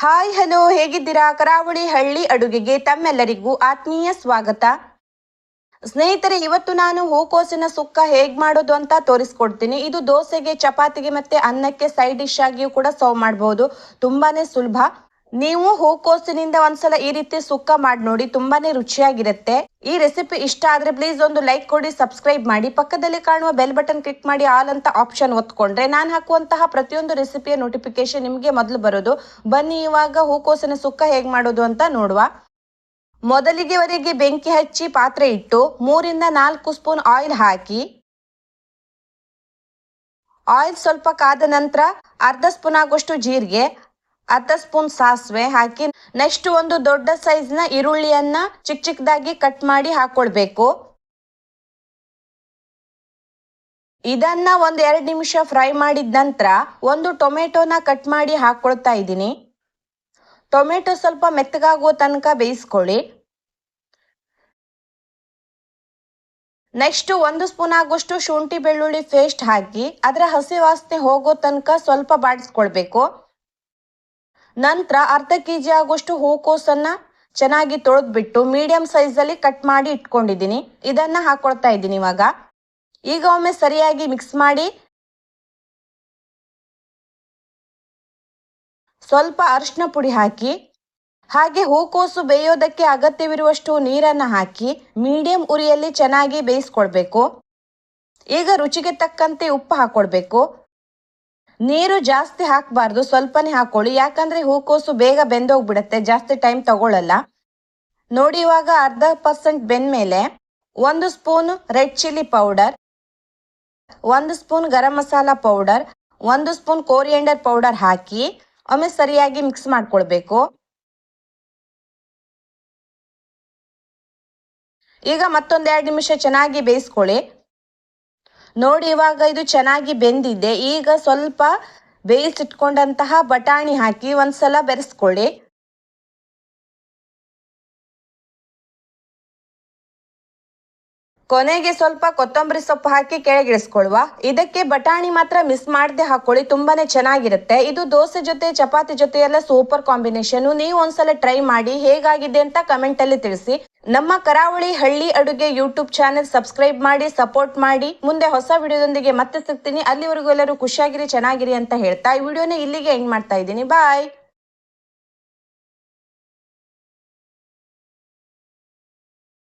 Hi, hello, ಹೇಗಿದ್ದೀರಾ? ಕರಾವಳಿ ಹಳ್ಳಿ ಅಡುಗೆಗೆ ತಮ್ಮೆಲ್ಲರಿಗೂ ಆತ್ಮೀಯ ಸ್ವಾಗತ. ಸ್ನೇಹಿತರೆ, ಇವತ್ತು ನಾನು ಹೂಕೋಸಿನ ಸುಕ್ಕ ಹೇಗ್ ಮಾಡೋದು ಅಂತ ತೋರಿಸ್ಕೊಡ್ತೀನಿ. ಇದು ದೋಸೆಗೆ, ಚಪಾತಿಗೆ ಮತ್ತೆ ಅನ್ನಕ್ಕೆ ಸೈಡ್ ಡಿಶ್ ಆಗಿಯೂ ಕೂಡ ಸರ್ವ್ ಮಾಡಬಹುದು ತುಂಬಾನೇ ಸುಲಭ. ನೀವು ಹೂಕೋಸಿನಿಂದ ಒಂದ್ಸಲ ಈ ರೀತಿ ಸುಕ್ಕ ಮಾಡಿ ನೋಡಿ, ತುಂಬಾನೇ ರುಚಿಯಾಗಿರುತ್ತೆ. ಈ ರೆಸಿಪಿ ಇಷ್ಟ ಆದ್ರೆ ಪ್ಲೀಸ್ ಒಂದು ಲೈಕ್ ಕೊಡಿ ಸಬ್ಸ್ಕ್ರೈಬ್ ಮಾಡಿ. ಪಕ್ಕದಲ್ಲಿ ಕಾಣುವ ಬೆಲ್ ಬಟನ್ ಕ್ಲಿಕ್ ಮಾಡಿ ಆಲ್ ಅಂತ ಆಪ್ಷನ್ ಒತ್ಕೊಂಡ್ರೆ ನಾನು ಹಾಕುವಂತಹ ಪ್ರತಿಯೊಂದು ರೆಸಿಪಿಯ ನೋಟಿಫಿಕೇಶನ್ ನಿಮಗೆ ಮೊದಲು ಬರೋದು. ಬನ್ನಿ ಇವಾಗ ಹೂಕೋಸಿನ ಸುಕ್ಕ ಹೇಗೆ ಮಾಡೋದು ಅಂತ ನೋಡುವ. ಮೊದಲಿಗೆವರೆಗೆ ಬೆಂಕಿ ಹಚ್ಚಿ ಪಾತ್ರೆ ಇಟ್ಟು ಮೂರಿಂದ ನಾಲ್ಕು ಸ್ಪೂನ್ ಆಯಿಲ್ ಹಾಕಿ. ಆಯಿಲ್ ಸ್ವಲ್ಪ ಕಾದ ನಂತರ ಅರ್ಧ ಸ್ಪೂನ್ ಆಗುವಷ್ಟು ಜೀರಿಗೆ ಅರ್ಧ ಸ್ಪೂನ್ ಸಾಸಿವೆ ಹಾಕಿ ನೆಕ್ಸ್ಟ್ ಒಂದು ದೊಡ್ಡ ಸೈಜ್ನ ಈರುಳ್ಳಿಯನ್ನ ಚಿಕ್ಕ ಚಿಕ್ಕದಾಗಿ ಕಟ್ ಮಾಡಿ ಹಾಕೊಳ್ಬೇಕು. ಇದನ್ನ ಒಂದ್ ಎರಡ್ ನಿಮಿಷ ಫ್ರೈ ಮಾಡಿದ ನಂತರ ಒಂದು ಟೊಮೆಟೊನ ಕಟ್ ಮಾಡಿ ಹಾಕೊಳ್ತಾ ಇದ್ದೀನಿ. ಟೊಮೆಟೊ ಸ್ವಲ್ಪ ಮೆತ್ತಗಾಗುವ ತನಕ ಬೇಯಿಸ್ಕೊಳ್ಳಿ. ನೆಕ್ಸ್ಟ್ ಒಂದು ಸ್ಪೂನ್ ಆಗುವಷ್ಟು ಶುಂಠಿ ಬೆಳ್ಳುಳ್ಳಿ ಪೇಸ್ಟ್ ಹಾಕಿ ಅದರ ಹಸಿ ವಾಸನೆ ಹೋಗೋ ತನಕ ಸ್ವಲ್ಪ ಬಾಡಿಸ್ಕೊಳ್ಬೇಕು ನಂತರ ಅರ್ಧ ಕೆ ಜಿ ಆಗುವಷ್ಟು ಹೂಕೋಸನ್ನ ಚೆನ್ನಾಗಿ ತೊಳೆದ್ಬಿಟ್ಟು ಮೀಡಿಯಂ ಅಲ್ಲಿ ಕಟ್ ಮಾಡಿ ಇಟ್ಕೊಂಡಿದ್ದೀನಿ. ಇದನ್ನ ಹಾಕೊಳ್ತಾ ಇದ್ದೀನಿ ಇವಾಗ. ಈಗ ಒಮ್ಮೆ ಸರಿಯಾಗಿ ಮಿಕ್ಸ್ ಮಾಡಿ ಸ್ವಲ್ಪ ಅರಿಶಿನ ಪುಡಿ ಹಾಕಿ, ಹಾಗೆ ಹೂಕೋಸು ಬೇಯೋದಕ್ಕೆ ಅಗತ್ಯವಿರುವಷ್ಟು ನೀರನ್ನ ಹಾಕಿ ಮೀಡಿಯಂ ಉರಿಯಲ್ಲಿ ಚೆನ್ನಾಗಿ ಬೇಯಿಸ್ಕೊಳ್ಬೇಕು. ಈಗ ರುಚಿಗೆ ತಕ್ಕಂತೆ ಉಪ್ಪು ಹಾಕೊಳ್ಬೇಕು. ನೀರು ಜಾಸ್ತಿ ಹಾಕಬಾರ್ದು, ಸ್ವಲ್ಪನೇ ಹಾಕೊಳ್ಳಿ. ಯಾಕಂದ್ರೆ ಹೂಕೋಸು ಬೇಗ ಬೆಂದೋಗ್ಬಿಡುತ್ತೆ, ಜಾಸ್ತಿ ಟೈಮ್ ತಗೊಳ್ಳಲ್ಲ ನೋಡಿ ಇವಾಗ ಅರ್ಧ ಪರ್ಸೆಂಟ್ ಬೆಂದ್ಮೇಲೆ ಒಂದು ಸ್ಪೂನ್ ರೆಡ್ ಚಿಲ್ಲಿ ಪೌಡರ್ ಒಂದು ಸ್ಪೂನ್ ಗರಂ ಮಸಾಲ ಪೌಡರ್ ಒಂದು ಸ್ಪೂನ್ ಕೋರಿಯಂಡರ್ ಪೌಡರ್ ಹಾಕಿ ಒಮ್ಮೆ ಸರಿಯಾಗಿ ಮಿಕ್ಸ್ ಮಾಡ್ಕೊಳ್ಬೇಕು. ಈಗ ಮತ್ತೊಂದೆರಡು ನಿಮಿಷ ಚೆನ್ನಾಗಿ ಬೇಯಿಸ್ಕೊಳ್ಳಿ. ನೋಡಿ, ಇವಾಗ ಇದು ಚೆನ್ನಾಗಿ ಬೆಂದಿದೆ. ಈಗ ಸ್ವಲ್ಪ ಬೇಯಿಸಿಟ್ಕೊಂಡಂತಹ ಬಟಾಣಿ ಹಾಕಿ ಒಂದ್ಸಲ ಬೆರೆಸ್ಕೊಳ್ಳಿ. ಕೊನೆಗೆ ಸ್ವಲ್ಪ ಕೊತ್ತಂಬರಿ ಸೊಪ್ಪು ಹಾಕಿ ಕೆಳಗಿಳಿಸ್ಕೊಳ್ವ ಇದಕ್ಕೆ ಬಟಾಣಿ ಮಾತ್ರ ಮಿಸ್ ಮಾಡದೆ ಹಾಕೊಳ್ಳಿ, ತುಂಬಾನೇ ಚೆನ್ನಾಗಿರುತ್ತೆ. ಇದು ದೋಸೆ ಜೊತೆ, ಚಪಾತಿ ಜೊತೆ ಎಲ್ಲ ಸೂಪರ್ ಕಾಂಬಿನೇಷನ್ ನೀವು ಒಂದ್ಸಲ ಟ್ರೈ ಮಾಡಿ ಹೇಗಾಗಿದೆ ಅಂತ ಕಮೆಂಟ್ ಅಲ್ಲಿ ತಿಳಿಸಿ. ನಮ್ಮ ಕರಾವಳಿ ಹಳ್ಳಿ ಅಡುಗೆ ಯೂಟ್ಯೂಬ್ ಚಾನೆಲ್ ಸಬ್ಸ್ಕ್ರೈಬ್ ಮಾಡಿ, ಸಪೋರ್ಟ್ ಮಾಡಿ. ಮುಂದೆ ಹೊಸ ವಿಡಿಯೋದೊಂದಿಗೆ ಮತ್ತೆ ಸಿಗ್ತೀನಿ. ಅಲ್ಲಿವರೆಗೂ ಎಲ್ಲರೂ ಖುಷಿಯಾಗಿರಿ, ಚೆನ್ನಾಗಿರಿ ಅಂತ ಹೇಳ್ತಾ ಈ ವಿಡಿಯೋನ ಇಲ್ಲಿಗೆ ಎಂಡ್ ಮಾಡ್ತಾ ಇದ್ದೀನಿ. ಬಾಯ್.